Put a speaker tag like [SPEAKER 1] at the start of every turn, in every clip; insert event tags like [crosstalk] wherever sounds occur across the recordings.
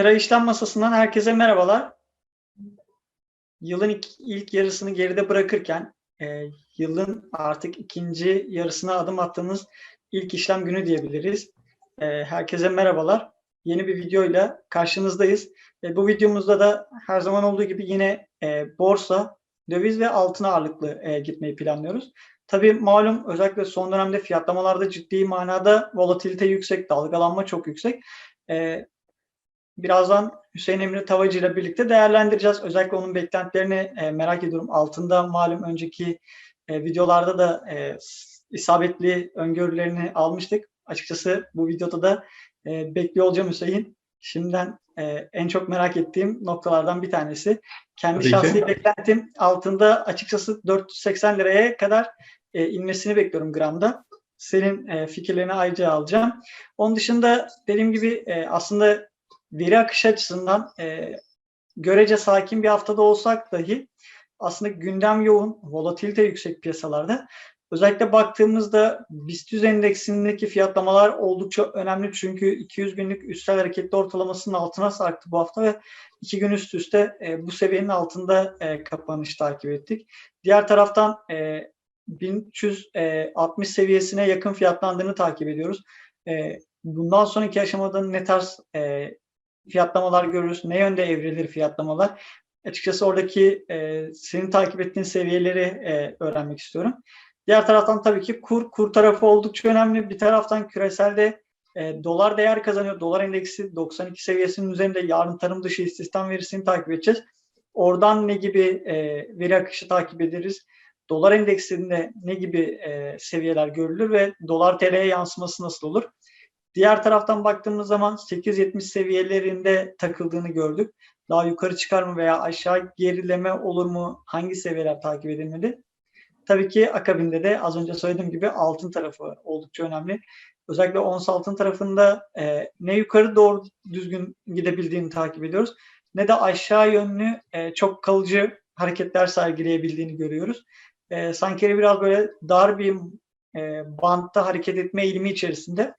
[SPEAKER 1] Tera İşlem Masası'ndan herkese merhabalar. Yılın ilk, yarısını geride bırakırken e, yılın artık ikinci yarısına adım attığımız ilk işlem günü diyebiliriz. E, herkese merhabalar. Yeni bir videoyla karşınızdayız. E, bu videomuzda da her zaman olduğu gibi yine e, borsa, döviz ve altın ağırlıklı e, gitmeyi planlıyoruz. Tabii malum özellikle son dönemde fiyatlamalarda ciddi manada volatilite yüksek, dalgalanma çok yüksek. E, birazdan Hüseyin Emre Tavacı ile birlikte değerlendireceğiz. Özellikle onun beklentilerini e, merak ediyorum. Altında malum önceki e, videolarda da e, isabetli öngörülerini almıştık. Açıkçası bu videoda da e, bekliyor olacağım Hüseyin. Şimdiden e, en çok merak ettiğim noktalardan bir tanesi. Kendi
[SPEAKER 2] Tabii ki.
[SPEAKER 1] şahsi beklentim altında açıkçası 480 liraya kadar e, inmesini bekliyorum gramda. Senin e, fikirlerini ayrıca alacağım. Onun dışında dediğim gibi e, aslında veri akışı açısından e, görece sakin bir haftada olsak dahi aslında gündem yoğun, volatilite yüksek piyasalarda. Özellikle baktığımızda BIST endeksindeki fiyatlamalar oldukça önemli çünkü 200 günlük üstel hareketli ortalamasının altına sarktı bu hafta ve iki gün üst üste e, bu seviyenin altında e, kapanış takip ettik. Diğer taraftan e, 1360 seviyesine yakın fiyatlandığını takip ediyoruz. E, bundan sonraki aşamada ne tarz e, fiyatlamalar görürüz, ne yönde evrilir fiyatlamalar. Açıkçası oradaki e, senin takip ettiğin seviyeleri e, öğrenmek istiyorum. Diğer taraftan tabii ki kur, kur tarafı oldukça önemli. Bir taraftan küreselde e, dolar değer kazanıyor. Dolar endeksi 92 seviyesinin üzerinde yarın tarım dışı istihdam verisini takip edeceğiz. Oradan ne gibi e, veri akışı takip ederiz? Dolar endeksinde ne gibi e, seviyeler görülür ve dolar TL'ye yansıması nasıl olur? Diğer taraftan baktığımız zaman 8.70 seviyelerinde takıldığını gördük. Daha yukarı çıkar mı veya aşağı gerileme olur mu? Hangi seviyeler takip edilmeli? Tabii ki akabinde de az önce söylediğim gibi altın tarafı oldukça önemli. Özellikle ons altın tarafında e, ne yukarı doğru düzgün gidebildiğini takip ediyoruz ne de aşağı yönlü e, çok kalıcı hareketler sergileyebildiğini görüyoruz. E, sanki biraz böyle dar bir e, bantta hareket etme eğilimi içerisinde.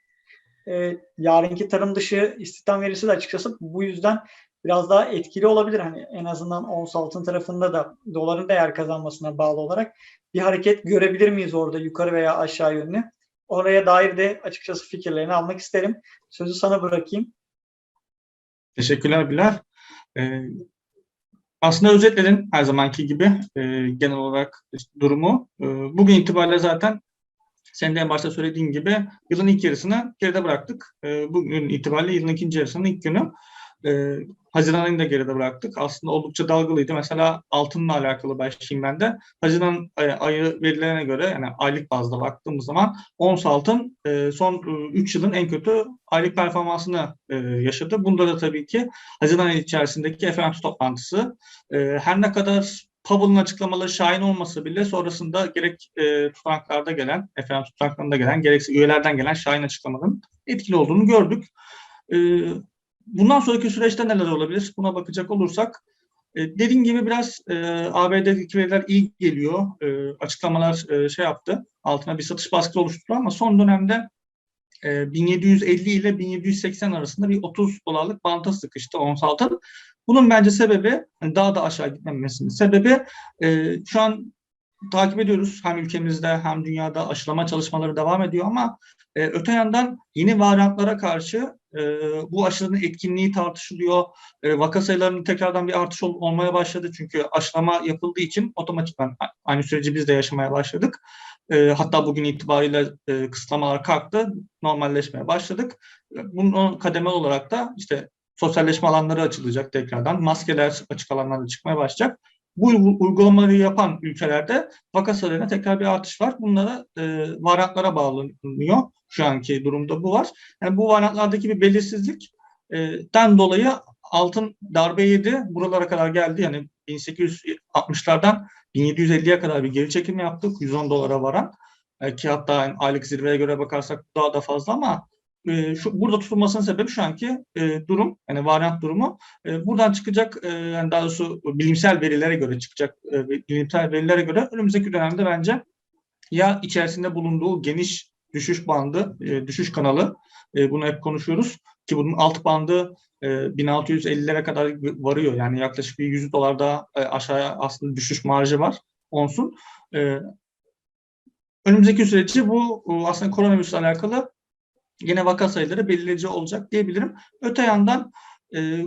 [SPEAKER 1] E, yarınki tarım dışı istihdam verisi de açıkçası bu yüzden biraz daha etkili olabilir. Hani en azından ons altın tarafında da doların değer kazanmasına bağlı olarak bir hareket görebilir miyiz orada yukarı veya aşağı yönlü? Oraya dair de açıkçası fikirlerini almak isterim. Sözü sana bırakayım.
[SPEAKER 2] Teşekkürler Bilal. Ee, aslında özetledin her zamanki gibi e, genel olarak durumu. E, bugün itibariyle zaten senin de en başta söylediğin gibi yılın ilk yarısını geride bıraktık. E, bugün itibariyle yılın ikinci yarısının ilk günü. E, Haziran ayını da geride bıraktık. Aslında oldukça dalgalıydı. Mesela altınla alakalı başlayayım ben de. Haziran ayı, ayı verilerine göre yani aylık bazda baktığımız zaman ons altın e, son 3 yılın en kötü aylık performansını e, yaşadı. Bunda da tabii ki Haziran ayı içerisindeki FOMC toplantısı e, her ne kadar Powell'ın açıklamaları şahin olmasa bile sonrasında gerek e, tutanaklarda gelen, FOMC tutanaklarında gelen, gerekse üyelerden gelen şahin açıklamaların etkili olduğunu gördük. E, bundan sonraki süreçte neler olabilir? Buna bakacak olursak e, dediğim gibi biraz e, ABD'deki veriler iyi geliyor. E, açıklamalar e, şey yaptı. Altına bir satış baskısı oluşturdu ama son dönemde e, 1750 ile 1780 arasında bir 30 dolarlık banta sıkıştı ons altın. Bunun bence sebebi hani daha da aşağı gitmemesinin sebebi e, şu an takip ediyoruz hem ülkemizde hem dünyada aşılama çalışmaları devam ediyor ama e, öte yandan yeni varyantlara karşı e, bu aşıların etkinliği tartışılıyor. E, vaka sayılarının tekrardan bir artış ol, olmaya başladı çünkü aşılama yapıldığı için otomatikman aynı süreci biz de yaşamaya başladık. E, hatta bugün itibariyle e, kısıtlamalar kalktı, normalleşmeye başladık. Bunun kademeli olarak da işte sosyalleşme alanları açılacak tekrardan, maskeler açık alanlarda çıkmaya başlayacak. Bu uygulamaları yapan ülkelerde vaka sayılarına tekrar bir artış var. Bunlara e, varyantlara bağlanıyor. Şu anki durumda bu var. Yani bu varyantlardaki bir belirsizlikten dolayı altın darbe yedi. Buralara kadar geldi. Yani 1860'lardan 1750'ye kadar bir geri çekim yaptık. 110 dolara varan. E, ki hatta yani aylık zirveye göre bakarsak daha da fazla ama e, şu, burada tutulmasının sebebi şu anki e, durum, yani varyant durumu. E, buradan çıkacak, e, yani daha doğrusu bilimsel verilere göre çıkacak, e, bilimsel verilere göre önümüzdeki dönemde bence ya içerisinde bulunduğu geniş düşüş bandı, e, düşüş kanalı, e, bunu hep konuşuyoruz. Ki bunun alt bandı e, 1650'lere kadar varıyor. Yani yaklaşık bir 100 dolar daha e, aşağıya aslında düşüş marjı var onsun. E, önümüzdeki süreci bu aslında koronavirüsle alakalı yine vaka sayıları belirleyici olacak diyebilirim. Öte yandan e,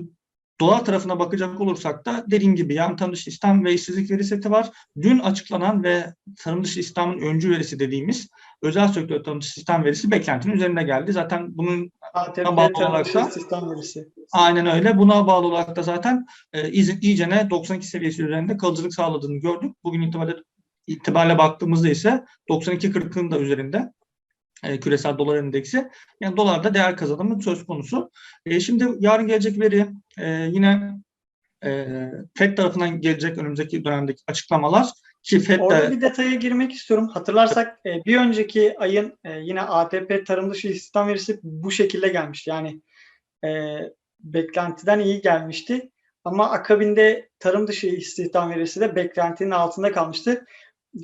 [SPEAKER 2] dolar tarafına bakacak olursak da dediğim gibi yan tarım dışı istihdam ve işsizlik veri seti var. Dün açıklanan ve tarım dışı istihdamın öncü verisi dediğimiz özel sektör tarım dışı istihdam verisi beklentinin üzerinde geldi. Zaten bunun
[SPEAKER 1] ATP
[SPEAKER 2] bağlı olarak da-
[SPEAKER 1] istihdam verisi.
[SPEAKER 2] Aynen öyle. Buna bağlı olarak da zaten e, iyice- iyicene 92 seviyesi üzerinde kalıcılık sağladığını gördük. Bugün itibariyle, itibariyle baktığımızda ise 92.40'ın da üzerinde e, küresel dolar endeksi. Yani dolarda değer kazanımı söz konusu. E, şimdi yarın gelecek veri e, yine e, FED tarafından gelecek önümüzdeki dönemdeki açıklamalar ki FED
[SPEAKER 1] Orada bir detaya girmek istiyorum. Hatırlarsak e, bir önceki ayın e, yine ATP tarım dışı istihdam verisi bu şekilde gelmişti. Yani e, beklentiden iyi gelmişti. Ama akabinde tarım dışı istihdam verisi de beklentinin altında kalmıştı.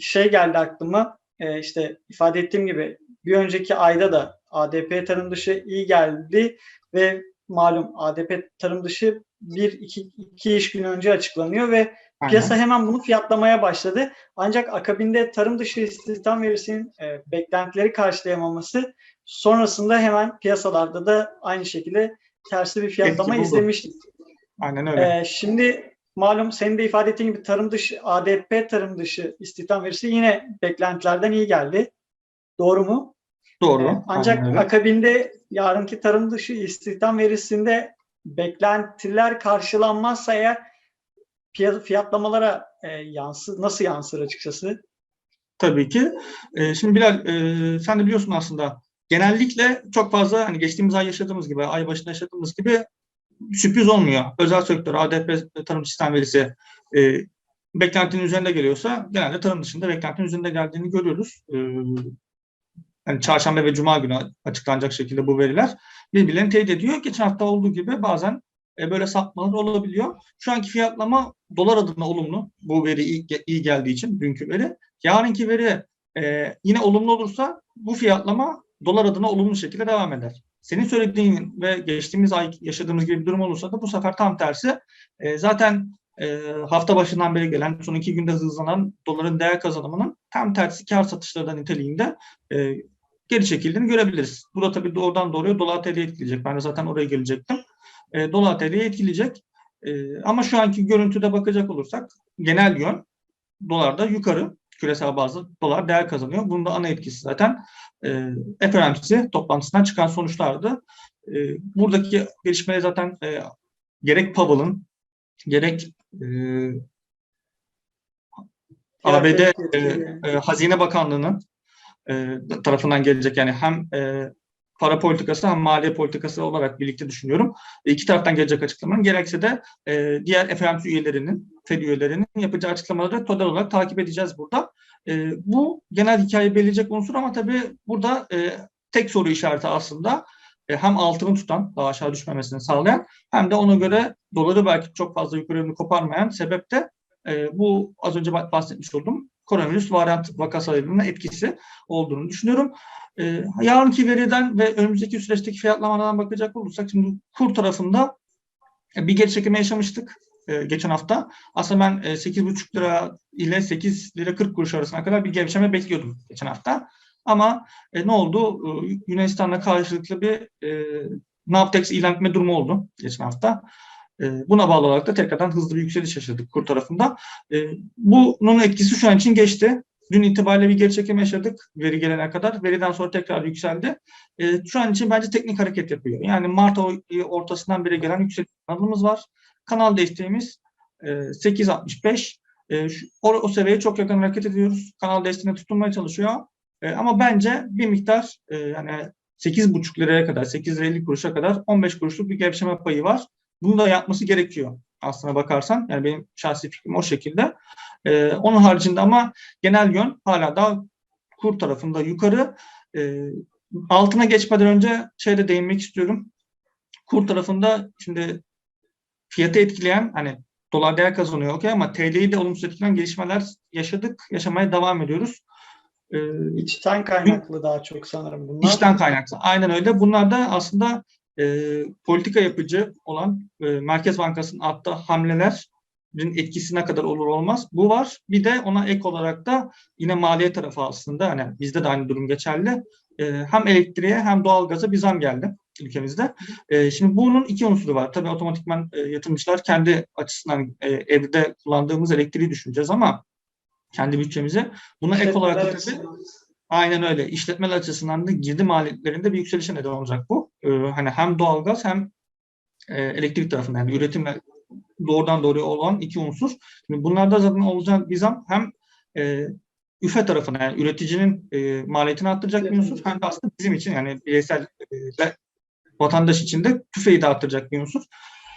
[SPEAKER 1] Şey geldi aklıma e, işte ifade ettiğim gibi bir önceki ayda da ADP tarım dışı iyi geldi ve malum ADP tarım dışı bir iki, iki iş gün önce açıklanıyor ve
[SPEAKER 2] Aynen.
[SPEAKER 1] Piyasa hemen bunu fiyatlamaya başladı. Ancak akabinde tarım dışı istihdam verisinin e, beklentileri karşılayamaması sonrasında hemen piyasalarda da aynı şekilde tersi bir fiyatlama izlemiştik.
[SPEAKER 2] aynen öyle.
[SPEAKER 1] E, şimdi malum senin de ifade ettiğin gibi tarım dışı ADP tarım dışı istihdam verisi yine beklentilerden iyi geldi. Doğru mu?
[SPEAKER 2] Doğru.
[SPEAKER 1] E, ancak akabinde yarınki tarım dışı istihdam verisinde beklentiler karşılanmazsa eğer fiyatlamalara e, yansı nasıl yansır açıkçası?
[SPEAKER 2] Tabii ki. Ee, şimdi Bilal, e, sen de biliyorsun aslında genellikle çok fazla hani geçtiğimiz ay yaşadığımız gibi, ay başında yaşadığımız gibi sürpriz olmuyor. Özel sektör, ADP tarım sistem verisi e, beklentinin üzerinde geliyorsa genelde tarım dışında beklentinin üzerinde geldiğini görüyoruz. E, yani çarşamba ve cuma günü açıklanacak şekilde bu veriler birbirlerini teyit ediyor. Geçen hafta olduğu gibi bazen e, böyle sapmalar olabiliyor. Şu anki fiyatlama dolar adına olumlu. Bu veri iyi, geldiği için dünkü veri. Yarınki veri e, yine olumlu olursa bu fiyatlama dolar adına olumlu şekilde devam eder. Senin söylediğin ve geçtiğimiz ay yaşadığımız gibi bir durum olursa da bu sefer tam tersi. E, zaten hafta başından beri gelen son iki günde hızlanan doların değer kazanımının tam tersi kar satışlarından niteliğinde geri çekildiğini görebiliriz. Bu da tabii doğrudan doğruya dolar TL'ye etkileyecek. Ben de zaten oraya gelecektim. E, dolar TL'ye etkileyecek. E, ama şu anki görüntüde bakacak olursak genel yön dolarda yukarı küresel bazda dolar değer kazanıyor. Bunun da ana etkisi zaten e, FOMC toplantısından çıkan sonuçlardı. E, buradaki gelişmeleri zaten e, gerek Powell'ın gerek e, ABD e, e, Hazine Bakanlığı'nın e, tarafından gelecek yani hem e, para politikası hem maliye politikası olarak birlikte düşünüyorum. E, iki taraftan gelecek açıklamanın gerekse de e, diğer FOMC üyelerinin, Fed üyelerinin yapacağı açıklamaları total olarak takip edeceğiz burada. E, bu genel hikayeyi belirleyecek unsur ama tabii burada e, tek soru işareti aslında e, hem altını tutan, daha aşağı düşmemesini sağlayan hem de ona göre doları belki çok fazla yukarı koparmayan sebep de e, bu az önce bahsetmiş olduğum koronavirüs varyant vaka sayılarının etkisi olduğunu düşünüyorum. E, yarınki veriden ve önümüzdeki süreçteki fiyatlamalardan bakacak olursak şimdi kur tarafında e, bir geri çekilme yaşamıştık e, geçen hafta. Aslında ben e, 8,5 lira ile 8 lira 40 kuruş arasına kadar bir gevşeme bekliyordum geçen hafta. Ama e, ne oldu? E, Yunanistan'la karşılıklı bir e, Navtex ilan etme durumu oldu geçen hafta. E, buna bağlı olarak da tekrardan hızlı bir yükseliş yaşadık kur tarafında. E, bunun etkisi şu an için geçti. Dün itibariyle bir geri çekim yaşadık veri gelene kadar. Veriden sonra tekrar yükseldi. E, şu an için bence teknik hareket yapıyor. Yani Mart ayı ortasından beri gelen yükseliş kanalımız var. Kanal desteğimiz e, 8.65. E, şu, o, o seviyeye çok yakın hareket ediyoruz. Kanal desteğine tutunmaya çalışıyor. E, ama bence bir miktar e, yani 8,5 liraya kadar, 8 lira 50 kuruşa kadar 15 kuruşluk bir gevşeme payı var. Bunu da yapması gerekiyor aslına bakarsan. Yani benim şahsi fikrim o şekilde. Ee, onun haricinde ama genel yön hala da kur tarafında yukarı. Ee, altına geçmeden önce şeyde değinmek istiyorum. Kur tarafında şimdi fiyatı etkileyen hani dolar değer kazanıyor okey ama TL'yi de olumsuz etkileyen gelişmeler yaşadık. Yaşamaya devam ediyoruz.
[SPEAKER 1] Ee, İçten kaynaklı daha çok sanırım bunlar.
[SPEAKER 2] İçten kaynaklı. Aynen öyle. Bunlar da aslında e, politika yapıcı olan e, Merkez Bankası'nın attığı hamlelerin etkisi ne kadar olur olmaz. Bu var. Bir de ona ek olarak da yine maliye tarafı aslında hani bizde de aynı durum geçerli. E, hem elektriğe hem doğalgaza bir zam geldi ülkemizde. E, şimdi bunun iki unsuru var. Tabii otomatikman e, yatırımcılar kendi açısından e, evde kullandığımız elektriği düşüneceğiz ama kendi bütçemize buna ek olarak da tabii. Aynen öyle. İşletmeler açısından da girdi maliyetlerinde bir yükselişe neden olacak bu. Ee, hani hem doğalgaz hem e, elektrik tarafında yani üretimle doğrudan doğruya olan iki unsur. Şimdi bunlarda zaten olacak bir zam hem e, üfe tarafına yani üreticinin e, maliyetini arttıracak bir unsur hem de aslında bizim için yani bireysel e, vatandaş için de tüfeği de arttıracak bir unsur.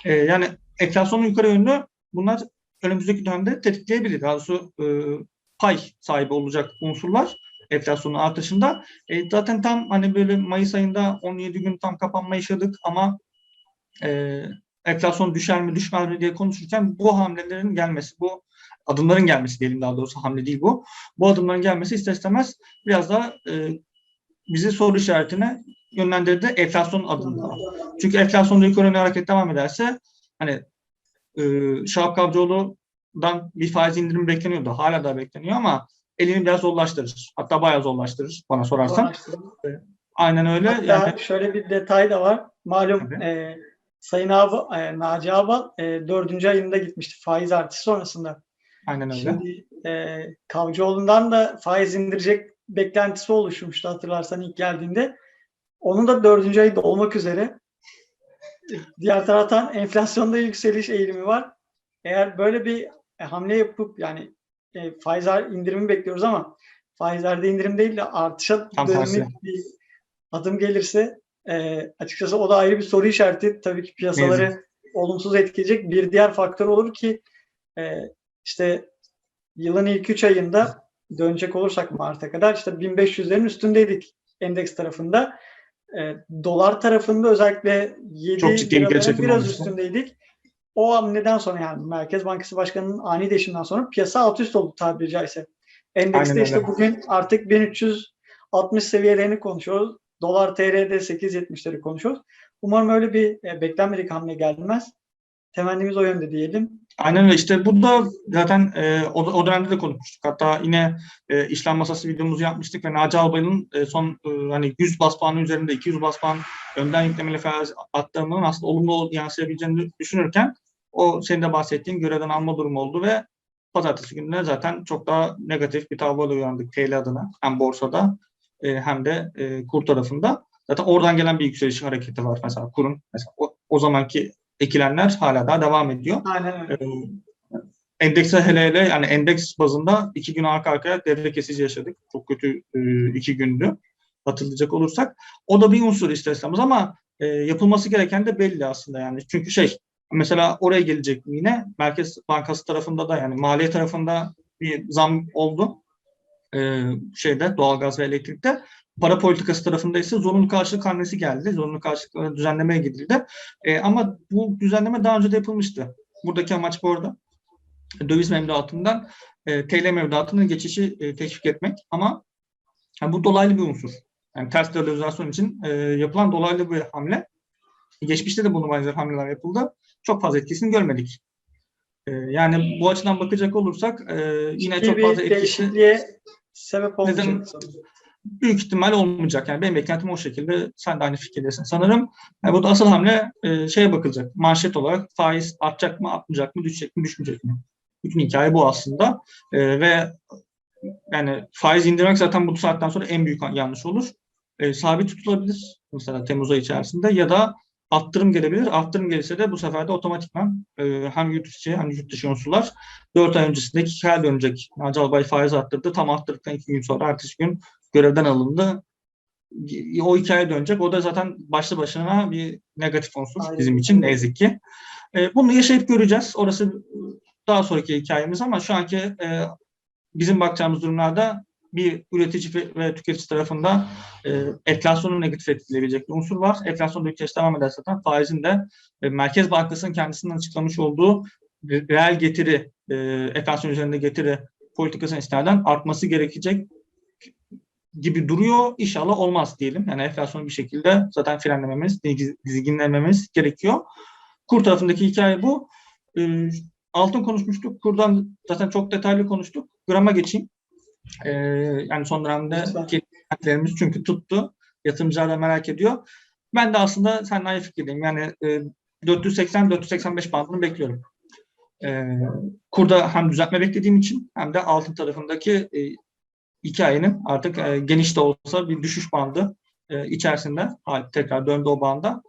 [SPEAKER 2] E, yani enflasyonun yukarı yönlü bunlar önümüzdeki dönemde tetikleyebilir. Daha doğrusu e, pay sahibi olacak unsurlar enflasyonun artışında. E, zaten tam hani böyle Mayıs ayında 17 gün tam kapanma yaşadık ama e, enflasyon düşer mi düşmez mi diye konuşurken bu hamlelerin gelmesi, bu adımların gelmesi diyelim daha doğrusu hamle değil bu. Bu adımların gelmesi ister istemez biraz daha e, bizi soru işaretine yönlendirdi enflasyon adımları. Çünkü enflasyonda yukarı hareket devam ederse hani e, Şahap Kavcıoğlu'dan bir faiz indirim bekleniyordu. Hala da bekleniyor ama elini biraz zorlaştırır. Hatta bayağı zorlaştırır bana sorarsan. Aynen öyle.
[SPEAKER 1] Hatta
[SPEAKER 2] Yani,
[SPEAKER 1] şöyle bir detay da var. Malum
[SPEAKER 2] Tabii.
[SPEAKER 1] e, Sayın abi, e, Naci Abal e, dördüncü ayında gitmişti faiz artışı sonrasında.
[SPEAKER 2] aynen öyle.
[SPEAKER 1] Şimdi e, Kavcıoğlu'ndan da faiz indirecek beklentisi oluşmuştu hatırlarsan ilk geldiğinde. Onun da dördüncü ayında olmak üzere. Diğer taraftan enflasyonda yükseliş eğilimi var. Eğer böyle bir hamle yapıp yani e, faiz indirimi bekliyoruz ama faizlerde indirim değil de artışa bir adım gelirse e, açıkçası o da ayrı bir soru işareti. Tabii ki piyasaları olumsuz etkileyecek bir diğer faktör olur ki e, işte yılın ilk 3 ayında dönecek olursak Mart'a kadar işte 1500'lerin üstündeydik endeks tarafında. E, dolar tarafında özellikle 7
[SPEAKER 2] Çok ciddi bir
[SPEAKER 1] biraz
[SPEAKER 2] olmuştu.
[SPEAKER 1] üstündeydik. O hamleden sonra yani Merkez Bankası Başkanı'nın ani değişiminden sonra piyasa alt üst oldu tabiri caizse. Endekste
[SPEAKER 2] Aynen
[SPEAKER 1] işte
[SPEAKER 2] öyle.
[SPEAKER 1] bugün artık 1360 seviyelerini konuşuyoruz. Dolar TL'de 8.70'leri konuşuyoruz. Umarım öyle bir e, beklenmedik hamle gelmez. Temennimiz o yönde diyelim.
[SPEAKER 2] Aynen öyle. İşte bu da zaten e, o, o dönemde de konuşmuştuk. Hatta yine e, işlem masası videomuzu yapmıştık ve Naci Albay'ın e, son e, hani 100 bas puanın üzerinde 200 bas puan önden yüklemeli faiz attığının aslında olumlu yansıyabileceğini düşünürken o senin de bahsettiğin görevden alma durumu oldu ve pazartesi gününe zaten çok daha negatif bir tabloyla uyandık TL adına hem borsada e, hem de e, kur tarafında. Zaten oradan gelen bir yükseliş hareketi var mesela kurun. Mesela o, o zamanki ekilenler hala daha devam ediyor.
[SPEAKER 1] Aynen öyle.
[SPEAKER 2] Ee, Endekse hele hele yani endeks bazında iki gün arka arkaya devre kesici yaşadık. Çok kötü e, iki gündü hatırlayacak olursak. O da bir unsur ister istemez ama e, yapılması gereken de belli aslında yani. Çünkü şey mesela oraya gelecek yine Merkez Bankası tarafında da yani maliye tarafında bir zam oldu. E, şeyde doğalgaz ve elektrikte. Para politikası tarafında ise zorunlu karşılık hamlesi geldi. Zorunlu karşılık düzenlemeye gidildi. E, ama bu düzenleme daha önce de yapılmıştı. Buradaki amaç bu arada döviz mevduatından e, TL mevduatının geçişi e, teşvik etmek ama yani bu dolaylı bir unsur. Yani ters dolarizasyon için e, yapılan dolaylı bir hamle. Geçmişte de bunu benzer hamleler yapıldı. Çok fazla etkisini görmedik. E, yani bu açıdan bakacak olursak e, yine
[SPEAKER 1] Ciddi
[SPEAKER 2] çok fazla etkisi
[SPEAKER 1] sebep olmayacak.
[SPEAKER 2] Neden-. Büyük ihtimal olmayacak. Yani benim beklentim o şekilde. Sen de aynı fikirdesin sanırım. Yani bu da asıl hamle e, şeye bakılacak. Manşet olarak faiz artacak mı, artmayacak mı, düşecek mi, düşmeyecek mi? Bütün hikaye bu aslında. E, ve yani faiz indirmek zaten bu saatten sonra en büyük yanlış olur. E, sabit tutulabilir mesela Temmuz ayı içerisinde ya da arttırım gelebilir. Arttırım gelirse de bu sefer de otomatikman e, hem yurt içi hem yurt dışı unsurlar 4 ay öncesindeki hikaye dönecek. Naci Albay faiz arttırdı. Tam arttırdıktan 2 gün sonra ertesi gün görevden alındı. O hikaye dönecek. O da zaten başlı başına bir negatif unsur
[SPEAKER 1] Aynen.
[SPEAKER 2] bizim için ne yazık ki. E, bunu yaşayıp göreceğiz. Orası e, daha sonraki hikayemiz ama şu anki e, bizim bakacağımız durumlarda bir üretici ve, tüketici tarafında e, enflasyonu negatif etkileyebilecek bir unsur var. Enflasyon yükseliş devam ederse zaten faizin de e, Merkez Bankası'nın kendisinden açıklamış olduğu re- reel getiri, e, enflasyon üzerinde getiri politikasının istinaden artması gerekecek gibi duruyor. İnşallah olmaz diyelim. Yani enflasyonu bir şekilde zaten frenlememiz, diz- dizginlememiz gerekiyor. Kur tarafındaki hikaye bu. Ee, altın konuşmuştuk. Kurdan zaten çok detaylı konuştuk. Grama geçeyim. Ee, yani son dönemde beklentilerimiz çünkü tuttu. Yatırımcılar da merak ediyor. Ben de aslında seninle aynı fikirdeyim. Yani e, 480-485 bandını bekliyorum. E, kurda hem düzeltme beklediğim için hem de altın tarafındaki e, hikayenin artık e, geniş de olsa bir düşüş bandı e, içerisinde tekrar döndü o banda.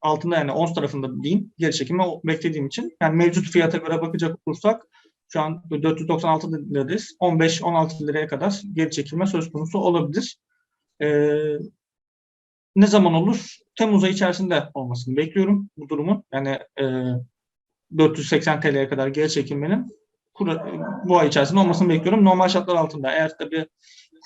[SPEAKER 2] Altında yani ons tarafında diyeyim geri çekimi beklediğim için. Yani mevcut fiyata göre bakacak olursak şu an 496 liradayız. 15-16 liraya kadar geri çekilme söz konusu olabilir. Ee, ne zaman olur? Temmuz ayı içerisinde olmasını bekliyorum bu durumun. Yani e, 480 TL'ye kadar geri çekilmenin kura- bu ay içerisinde olmasını bekliyorum. Normal şartlar altında. Eğer tabii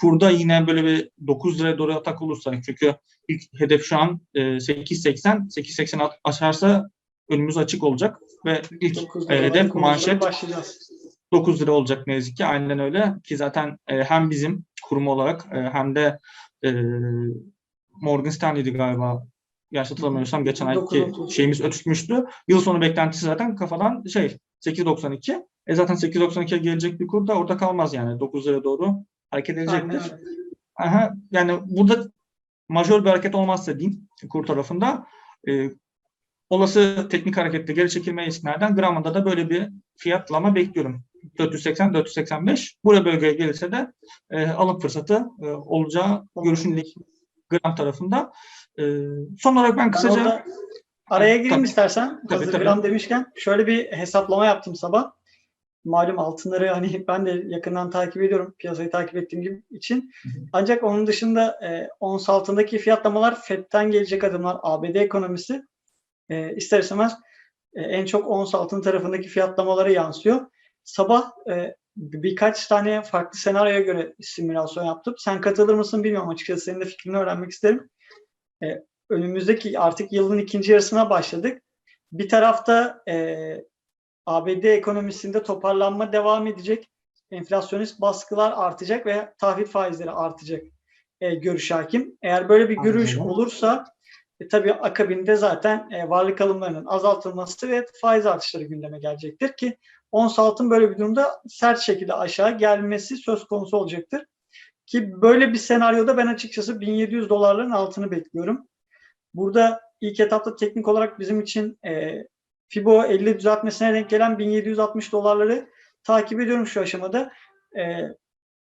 [SPEAKER 2] kurda yine böyle bir 9 liraya doğru atak olursa çünkü ilk hedef şu an e, 8.80 8.80 aşarsa önümüz açık olacak ve ilk
[SPEAKER 1] 9
[SPEAKER 2] e, hedef manşet
[SPEAKER 1] başlayacağız.
[SPEAKER 2] 9 lira olacak ne yazık ki. Aynen öyle ki zaten e, hem bizim kurum olarak e, hem de e, Morgan Stanley'di galiba yanlış hatırlamıyorsam geçen ayki
[SPEAKER 1] 9.30.
[SPEAKER 2] şeyimiz ötüşmüştü. Yıl sonu beklentisi zaten kafadan şey 8.92. E zaten 8.92'ye gelecek bir kur da orada kalmaz yani 9 lira doğru hareket edecektir. Aha, yani burada majör bir hareket olmazsa diyeyim kur tarafında e, olası teknik harekette geri çekilme istinaden gramında da böyle bir fiyatlama bekliyorum. 480-485. Buraya bölgeye gelirse de e, alım fırsatı e, olacağı görüşündeki gram tarafında. E, son olarak ben
[SPEAKER 1] Ben
[SPEAKER 2] kısaca
[SPEAKER 1] orada araya gireyim
[SPEAKER 2] Tabii.
[SPEAKER 1] istersen.
[SPEAKER 2] Tabii,
[SPEAKER 1] Hazır
[SPEAKER 2] tabii.
[SPEAKER 1] gram demişken şöyle bir hesaplama yaptım sabah. Malum altınları hani [laughs] ben de yakından takip ediyorum. Piyasayı takip ettiğim gibi için. Ancak onun dışında e, ons altındaki fiyatlamalar FED'den gelecek adımlar, ABD ekonomisi e, ister istemez e, en çok ons altın tarafındaki fiyatlamalara yansıyor. Sabah e, birkaç tane farklı senaryoya göre simülasyon yaptım. Sen katılır mısın bilmiyorum açıkçası. Senin de fikrini öğrenmek isterim. E, önümüzdeki artık yılın ikinci yarısına başladık. Bir tarafta e, ABD ekonomisinde toparlanma devam edecek. Enflasyonist baskılar artacak ve tahvil faizleri artacak e, görüş hakim. Eğer böyle bir görüş olursa e, tabii akabinde zaten e, varlık alımlarının azaltılması ve faiz artışları gündeme gelecektir ki ons altın böyle bir durumda sert şekilde aşağı gelmesi söz konusu olacaktır. Ki böyle bir senaryoda ben açıkçası 1700 dolarların altını bekliyorum. Burada ilk etapta teknik olarak bizim için e, Fibo 50 düzeltmesine denk gelen 1760 dolarları takip ediyorum şu aşamada. E,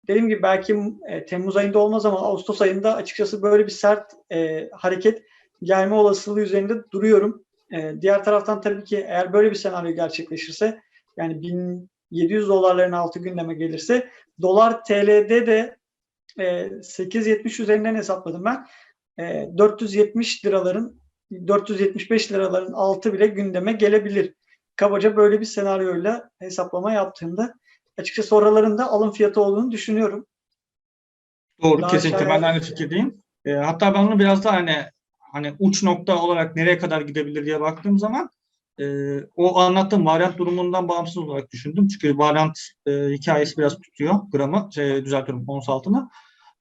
[SPEAKER 1] dediğim gibi belki e, Temmuz ayında olmaz ama Ağustos ayında açıkçası böyle bir sert e, hareket gelme olasılığı üzerinde duruyorum. E, diğer taraftan tabii ki eğer böyle bir senaryo gerçekleşirse yani 1700 dolarların altı gündeme gelirse dolar TL'de de e, 8.70 üzerinden hesapladım ben. E, 470 liraların 475 liraların altı bile gündeme gelebilir. Kabaca böyle bir senaryoyla hesaplama yaptığımda açıkçası oraların da alım fiyatı olduğunu düşünüyorum.
[SPEAKER 2] Doğru
[SPEAKER 1] Daha
[SPEAKER 2] kesinlikle ben de aynı fikirdeyim. E, hatta ben onu biraz daha hani hani uç nokta olarak nereye kadar gidebilir diye baktığım zaman e, o anlattığım varyant durumundan bağımsız olarak düşündüm. Çünkü varyant e, hikayesi biraz tutuyor gramı, şey, düzeltiyorum ons altını.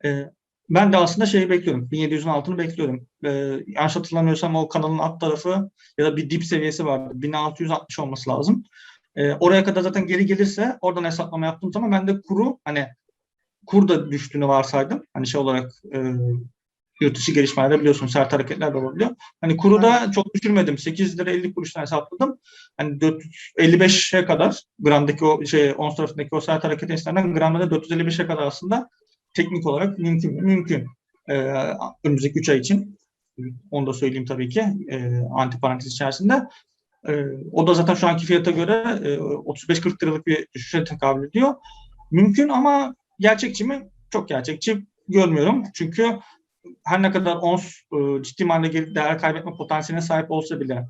[SPEAKER 2] E, ben de aslında şeyi bekliyorum. 1700'ün altını bekliyorum. E, yanlış hatırlamıyorsam o kanalın alt tarafı ya da bir dip seviyesi vardı. 1660 olması lazım. E, oraya kadar zaten geri gelirse oradan hesaplama yaptığım zaman ben de kuru hani kur da düştüğünü varsaydım. Hani şey olarak e, yurt dışı gelişmelerde biliyorsun sert hareketler de olabiliyor. Hani kuru da çok düşürmedim. 8 lira 50 kuruştan hesapladım. Hani 455'e kadar gramdaki o şey ons tarafındaki o sert hareket istinaden gramda da 455'e kadar aslında teknik olarak mümkün mü? Mümkün. E, önümüzdeki 3 ay için. Onu da söyleyeyim tabii ki. E, anti parantez içerisinde. E, o da zaten şu anki fiyata göre e, 35-40 liralık bir düşüşe tekabül ediyor. Mümkün ama gerçekçi mi? Çok gerçekçi görmüyorum. Çünkü her ne kadar ons e, ciddi manada geri değer kaybetme potansiyeline sahip olsa bile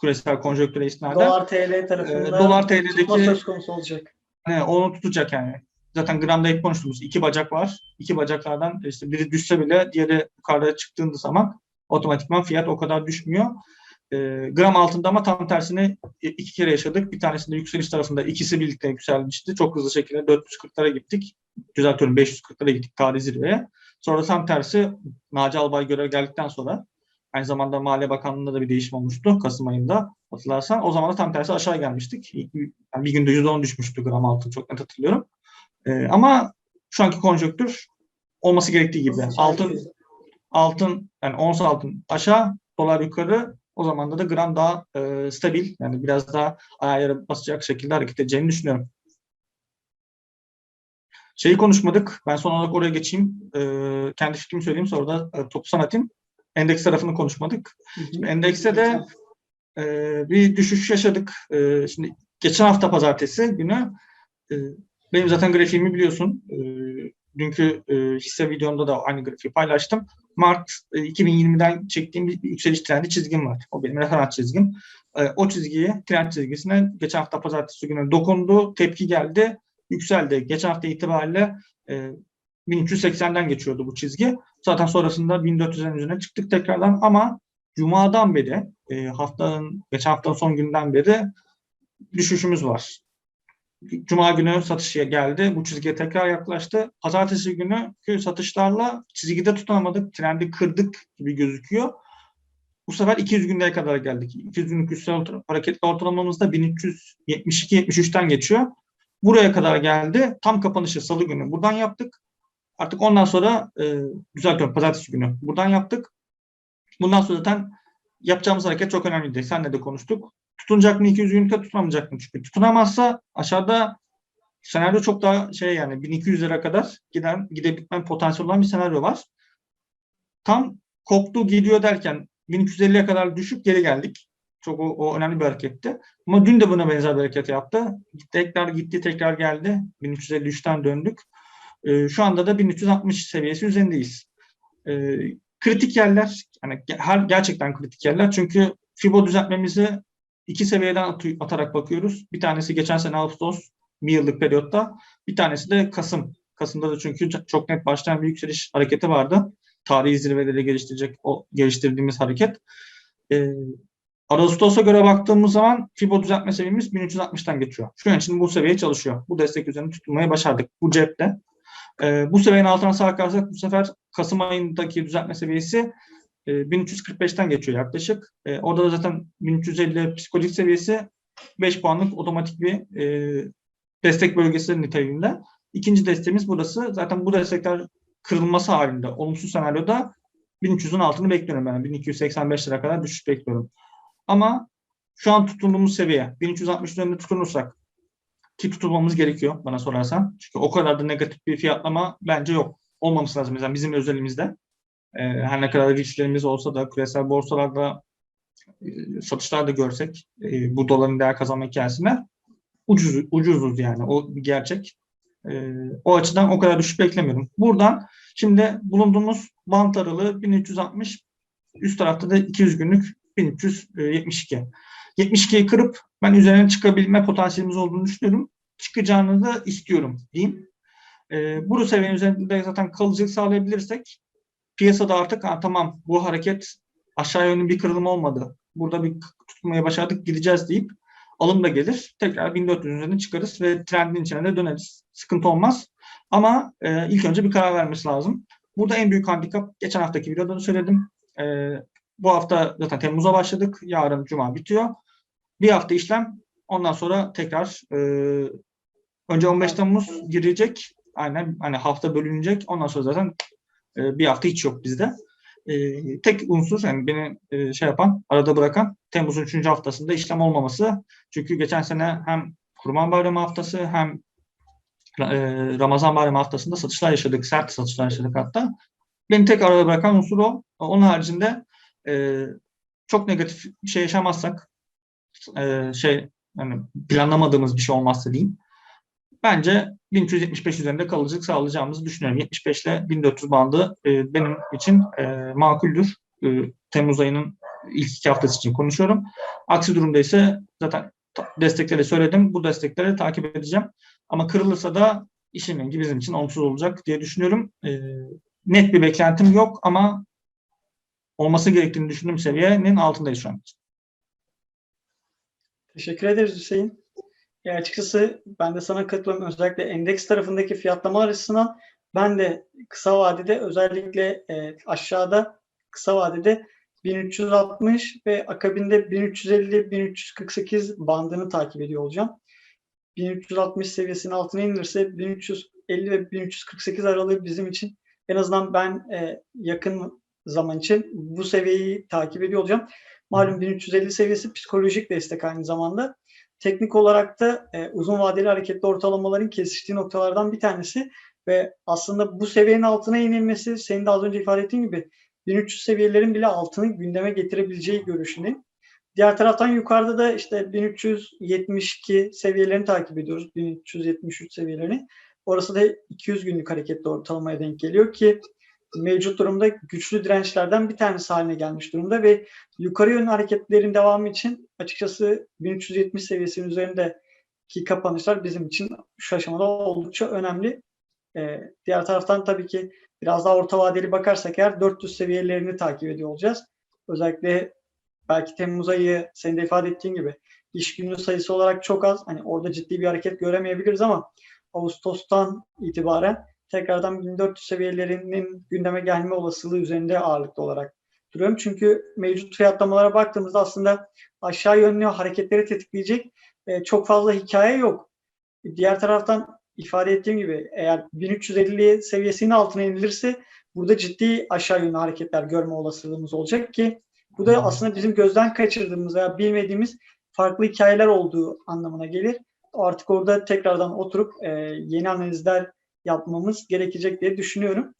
[SPEAKER 2] küresel konjonktüre istinaden
[SPEAKER 1] Dolar TL tarafında
[SPEAKER 2] e, dolar TL'deki
[SPEAKER 1] söz konusu olacak.
[SPEAKER 2] e, onu tutacak yani. Zaten gramda hep konuştuğumuz iki bacak var. İki bacaklardan işte biri düşse bile diğeri yukarıda çıktığında zaman otomatikman fiyat o kadar düşmüyor. E, gram altında ama tam tersini iki kere yaşadık. Bir tanesinde yükseliş tarafında ikisi birlikte yükselmişti. Çok hızlı şekilde 440'lara gittik. Düzeltiyorum 540'lara gittik tarihi zirveye. Sonra tam tersi Naci Albay görev geldikten sonra aynı zamanda Maliye Bakanlığı'nda da bir değişim olmuştu Kasım ayında hatırlarsan. O zaman da tam tersi aşağı gelmiştik. Yani bir günde %10 düşmüştü gram altın çok net hatırlıyorum. Ee, ama şu anki konjonktür olması gerektiği gibi. Altın altın yani ons altın aşağı, dolar yukarı. O zaman da gram daha e, stabil yani biraz daha yere basacak şekilde hareket edeceğini düşünüyorum. Şeyi konuşmadık. Ben son olarak oraya geçeyim. Ee, kendi fikrimi söyleyeyim sonra da e, topu sana atayım. Endeks tarafını konuşmadık. Şimdi endekste de e, bir düşüş yaşadık. E, şimdi geçen hafta pazartesi günü e, benim zaten grafiğimi biliyorsun. E, dünkü e, hisse videomda da aynı grafiği paylaştım. Mart e, 2020'den çektiğim bir, bir yükseliş trendi çizgim var. O benim referans çizgim. E, o çizgiyi, trend çizgisine geçen hafta pazartesi günü dokundu, tepki geldi, yükseldi. Geçen hafta itibariyle e, 1380'den geçiyordu bu çizgi. Zaten sonrasında 1400'lerin üzerine çıktık tekrardan ama Cuma'dan beri, e, haftanın, geçen haftanın son günden beri düşüşümüz var. Cuma günü satışa geldi. Bu çizgiye tekrar yaklaştı. Pazartesi günü satışlarla çizgide tutunamadık. Trendi kırdık gibi gözüküyor. Bu sefer 200 günlere kadar geldik. 200 günlük üstel hareketli ortalamamızda 1372-73'ten geçiyor. Buraya kadar geldi. Tam kapanışı salı günü buradan yaptık. Artık ondan sonra e, düzeltiyorum pazartesi günü buradan yaptık. Bundan sonra zaten yapacağımız hareket çok önemliydi. Senle de konuştuk. Tutunacak mı 200 ünite tutunamayacak mı? Çünkü tutunamazsa aşağıda senaryo çok daha şey yani 1200 lira kadar giden gidebilme potansiyeli olan bir senaryo var. Tam koptu gidiyor derken 1250'ye kadar düşüp geri geldik. Çok o, o önemli bir hareketti. Ama dün de buna benzer bir hareket yaptı. Tekrar gitti tekrar geldi. 1353'ten döndük. Ee, şu anda da 1360 seviyesi üzerindeyiz. Ee, kritik yerler, yani her gerçekten kritik yerler. Çünkü Fibo düzeltmemizi iki seviyeden at- atarak bakıyoruz. Bir tanesi geçen sene Ağustos bir yıllık periyotta. Bir tanesi de Kasım. Kasım'da da çünkü çok net başlayan bir yükseliş hareketi vardı. Tarihi zirveleri geliştirecek o geliştirdiğimiz hareket. Ee, Ağustos'a göre baktığımız zaman Fibo düzeltme seviyemiz 1360'tan geçiyor. Şu an için bu seviye çalışıyor. Bu destek üzerine tutulmayı başardık. Bu cepte. Ee, bu seviyenin altına sarkarsak bu sefer Kasım ayındaki düzeltme seviyesi e, 1345'ten geçiyor yaklaşık. E, orada da zaten 1350 psikolojik seviyesi 5 puanlık otomatik bir e, destek bölgesi niteliğinde. İkinci desteğimiz burası. Zaten bu destekler kırılması halinde olumsuz senaryoda 1300'ün altını bekliyorum ben. 1285 lira kadar düşüş bekliyorum. Ama şu an tutunduğumuz seviye 1360 üzerinde tutunursak ki tutulmamız gerekiyor bana sorarsan. Çünkü o kadar da negatif bir fiyatlama bence yok. Olmaması lazım. Mesela bizim özelimizde. Ee, her ne kadar risklerimiz olsa da küresel borsalarda e, satışlar da görsek e, bu doların değer kazanma hikayesine ucuz, ucuzuz yani. O bir gerçek. E, o açıdan o kadar düşüş beklemiyorum. Buradan şimdi bulunduğumuz bant aralığı 1360 üst tarafta da 200 günlük 1372. 72'yi kırıp ben üzerine çıkabilme potansiyelimiz olduğunu düşünüyorum. Çıkacağını da istiyorum diyeyim. E, bu seviyenin üzerinde zaten kalıcılık sağlayabilirsek piyasada artık ha, tamam bu hareket aşağı yönlü bir kırılım olmadı. Burada bir tutmaya başardık gideceğiz deyip alım da gelir. Tekrar 1400 üzerine çıkarız ve trendin içine döneriz. Sıkıntı olmaz. Ama e, ilk önce bir karar vermesi lazım. Burada en büyük handikap geçen haftaki videoda da söyledim. E, bu hafta zaten Temmuz'a başladık. Yarın Cuma bitiyor. Bir hafta işlem. Ondan sonra tekrar e, önce 15 Temmuz girecek. Aynen hani hafta bölünecek. Ondan sonra zaten e, bir hafta hiç yok bizde. E, tek unsur yani beni e, şey yapan, arada bırakan Temmuz'un 3. haftasında işlem olmaması. Çünkü geçen sene hem Kurban Bayramı haftası hem e, Ramazan Bayramı haftasında satışlar yaşadık. Sert satışlar yaşadık hatta. Beni tek arada bırakan unsur o. Onun haricinde e, çok negatif bir şey yaşamazsak e, şey yani planlamadığımız bir şey olmazsa diyeyim. Bence 1375 üzerinde kalıcılık sağlayacağımızı düşünüyorum. 75 ile 1400 bandı e, benim için e, makuldür. E, Temmuz ayının ilk iki haftası için konuşuyorum. Aksi durumda ise zaten destekleri söyledim. Bu destekleri takip edeceğim. Ama kırılırsa da işin rengi bizim için olumsuz olacak diye düşünüyorum. E, net bir beklentim yok ama olması gerektiğini düşündüğüm seviyenin altındayız şu an.
[SPEAKER 1] Teşekkür ederiz Hüseyin. E, açıkçası ben de sana katılıyorum. Özellikle endeks tarafındaki fiyatlamalar açısından ben de kısa vadede özellikle e, aşağıda kısa vadede 1360 ve akabinde 1350-1348 bandını takip ediyor olacağım. 1360 seviyesinin altına inilirse 1350 ve 1348 aralığı bizim için en azından ben e, yakın zaman için bu seviyeyi takip ediyor olacağım. Malum 1350 seviyesi psikolojik destek aynı zamanda. Teknik olarak da e, uzun vadeli hareketli ortalamaların kesiştiği noktalardan bir tanesi ve aslında bu seviyenin altına inilmesi senin de az önce ifade ettiğin gibi 1300 seviyelerin bile altını gündeme getirebileceği görüşündeyim. Diğer taraftan yukarıda da işte 1372 seviyelerini takip ediyoruz. 1373 seviyelerini. Orası da 200 günlük hareketli ortalamaya denk geliyor ki mevcut durumda güçlü dirençlerden bir tanesi haline gelmiş durumda ve yukarı yönlü hareketlerin devamı için açıkçası 1370 seviyesinin üzerindeki kapanışlar bizim için şu aşamada oldukça önemli. Ee, diğer taraftan tabii ki biraz daha orta vadeli bakarsak eğer 400 seviyelerini takip ediyor olacağız. Özellikle belki Temmuz ayı senin de ifade ettiğin gibi iş günü sayısı olarak çok az. Hani orada ciddi bir hareket göremeyebiliriz ama Ağustos'tan itibaren tekrardan 1400 seviyelerinin gündeme gelme olasılığı üzerinde ağırlıklı olarak duruyorum. Çünkü mevcut fiyatlamalara baktığımızda aslında aşağı yönlü hareketleri tetikleyecek e, çok fazla hikaye yok. Diğer taraftan ifade ettiğim gibi eğer 1350 seviyesinin altına inilirse burada ciddi aşağı yönlü hareketler görme olasılığımız olacak ki bu da aslında bizim gözden kaçırdığımız veya bilmediğimiz farklı hikayeler olduğu anlamına gelir. Artık orada tekrardan oturup e, yeni analizler yapmamız gerekecek diye düşünüyorum.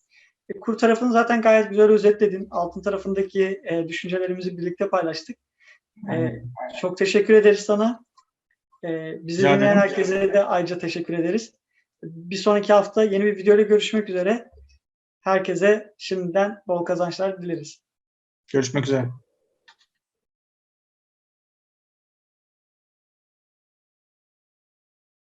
[SPEAKER 1] E, kur tarafını zaten gayet güzel özetledin. Altın tarafındaki e, düşüncelerimizi birlikte paylaştık. E, çok teşekkür ederiz sana. E, bizi
[SPEAKER 2] Rica
[SPEAKER 1] dinleyen herkese de ayrıca teşekkür ederiz. Bir sonraki hafta yeni bir videoyla görüşmek üzere. Herkese şimdiden bol kazançlar dileriz.
[SPEAKER 2] Görüşmek üzere.